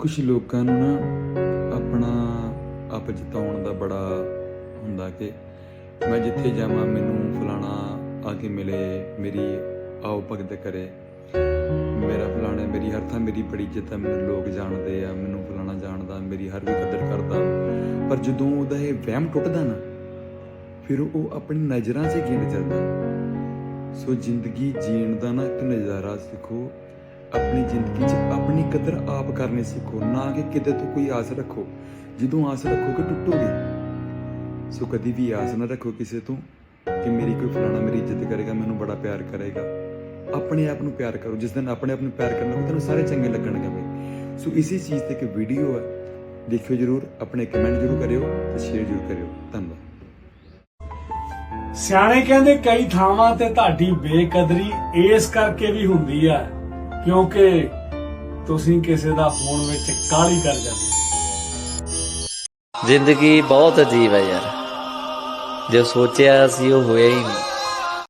ਕੁਝ ਲੋਕਾਂ ਨੂੰ ਨਾ ਆਪਣਾ ਆਪ ਜਿਤਾਉਣ ਦਾ ਬੜਾ ਹੁੰਦਾ ਕਿ ਮੈਂ ਜਿੱਥੇ ਜਾਵਾਂ, ਮੈਨੂੰ ਫਲਾਣਾ ਆ ਕੇ ਮਿਲੇ, ਮੇਰੀ ਆਓ ਭਗਤ ਕਰੇ। ਮੇਰਾ ਫਲਾਣਾ, ਮੇਰੀ ਹਰ ਥਾਂ ਮੇਰੀ ਬੜੀ ਇੱਜ਼ਤ ਹੈ ਮੈਨੂੰ ਲੋਕ ਜਾਣਦੇ ਆ, ਮੈਨੂੰ ਫਲਾਣਾ ਜਾਣਦਾ, ਮੇਰੀ ਹਰ ਵੀ ਕਦਰ ਕਰਦਾ। ਪਰ ਜਦੋਂ ਉਹਦਾ ਇਹ ਵਹਿਮ ਟੁੱਟਦਾ ਨਾ, ਫਿਰ ਉਹ ਆਪਣੀ ਨਜ਼ਰਾਂ 'ਚ ਗਿਣ ਜਾਂਦਾ ਸੋ ਜ਼ਿੰਦਗੀ ਜੀਣ ਦਾ ਨਾ ਇੱਕ ਨਜ਼ਾਰਾ ਸਿੱਖੋ, ਆਪਣੀ ਜ਼ਿੰਦਗੀ 'ਚ ਕਦਰ ਆਪ ਕਰਨੀ ਸਿੱਖੋ, ਨਾ ਕਿ ਕਿਤੇ ਤੋਂ ਕੋਈ ਆਸ ਰੱਖੋ। ਜਦੋਂ ਆਸ ਰੱਖੋਗੇ ਟੁੱਟੋਗੇ। ਸੋ ਕਦੀ ਵੀ ਆਸ ਨਾ ਰੱਖੋ ਕਿਸੇ ਤੋਂ ਕਿ ਮੇਰੀ ਕੋਈ ਫਲਾਣਾ ਮੇਰੀ ਇੱਜ਼ਤ ਕਰੇਗਾ, ਮੈਨੂੰ ਬੜਾ ਪਿਆਰ ਕਰੇਗਾ। ਆਪਣੇ ਆਪ ਨੂੰ ਪਿਆਰ ਕਰੋ। ਜਿਸ ਦਿਨ ਆਪਣੇ ਆਪ ਨੂੰ ਪਿਆਰ ਕਰਨਾ ਤੁਹਾਨੂੰ ਸਾਰੇ ਚੰਗੇ ਲੱਗਣਗੇ ਬਈ ਸੋ ਇਸੇ ਚੀਜ਼ ਤੇ ਇੱਕ ਵੀਡੀਓ ਹੈ। ਦੇਖਿਓ ਜਰੂਰ, ਆਪਣੇ ਕਮੈਂਟ ਜਰੂਰ ਕਰਿਓ ਤੇ ਸ਼ੇਅਰ ਜਰੂਰ ਕਰਿਓ। ਧੰਨਵਾਦ। ਸਿਆਣੇ ਕਹਿੰਦੇ ਕਈ ਥਾਵਾਂ ਤੇ ਤੁਹਾਡੀ ਬੇਕਦਰੀ ਇਸ ਕਰਕੇ ਵੀ ਹੁੰਦੀ ਆ ਕਿਉਂਕਿ ਤੁਸੀਂ ਕਿਸੇ ਦਾ ਫੋਨ ਵਿੱਚ ਕਾਹਲੀ ਕਰ ਜਾਂਦੇ ਜ਼ਿੰਦਗੀ ਬਹੁਤ ਅਜੀਬ ਹੈ ਯਾਰ। ਜੋ ਸੋਚਿਆ ਸੀ ਉਹ ਹੋਇਆ ਹੀ ਨਹੀਂ।